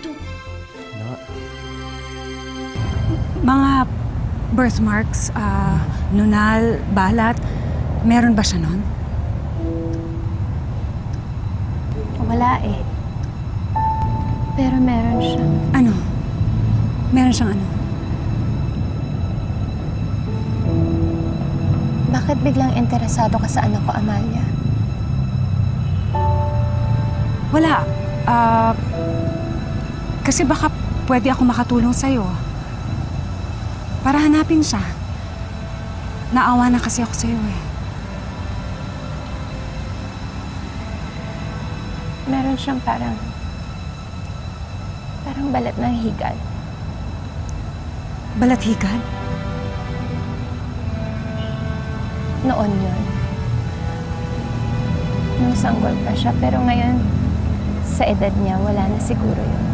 dito? Na, Mga birthmarks, ah, nunal, balat, meron ba siya nun? Wala eh. Pero meron siya. Ano? Meron siyang ano? Bakit biglang interesado ka sa anak ko, Amalia? Wala. Ah, kasi baka pwede ako makatulong sa'yo. Para hanapin siya. Naawa na kasi ako sa'yo eh. Meron siyang parang... Parang balat ng higad. Balathigan? Noon yun. Nung sanggol pa siya. Pero ngayon, sa edad niya, wala na siguro yun.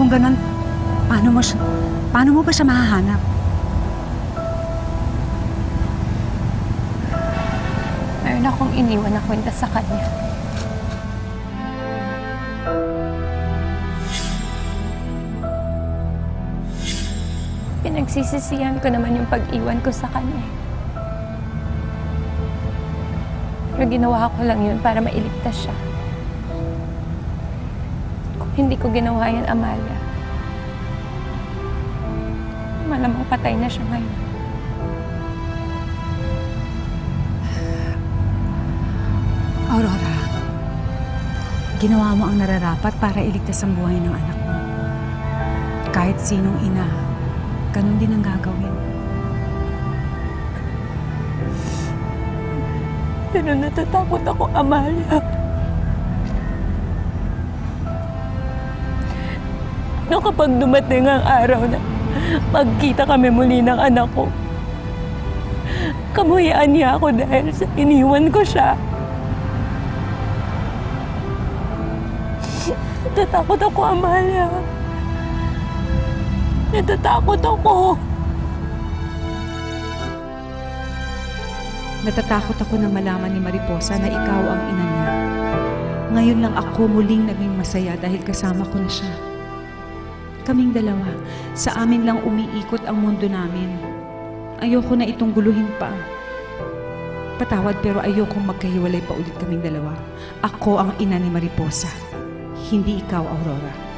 Kung ganun, paano mo siya, paano mo ba siya mahahanap? Meron akong iniwan na kwenta sa kanya. Pinagsisisihan ko naman yung pag-iwan ko sa kanya. Pero ginawa ko lang yun para mailigtas siya. Hindi ko ginawa yan, Amalia, malamang patay na siya ngayon. Aurora, ginawa mo ang nararapat para iligtas ang buhay ng anak mo. Kahit sinong ina, ganun din ang gagawin. Pero natatakot ako, Amalia. No kapag dumating ang araw na magkita kami muli ng anak ko, kamuyaan niya ako dahil sa iniwan ko siya. Natatakot ako, Amalia. Natatakot ako. Natatakot ako na malaman ni Mariposa na ikaw ang ina niya. Ngayon lang ako muling naging masaya dahil kasama ko na siya. Kaming dalawa, sa amin lang umiikot ang mundo namin. Ayoko na itong guluhin pa. Patawad pero ayokong magkahiwalay pa ulit kaming dalawa. Ako ang ina ni Mariposa, hindi ikaw, Aurora.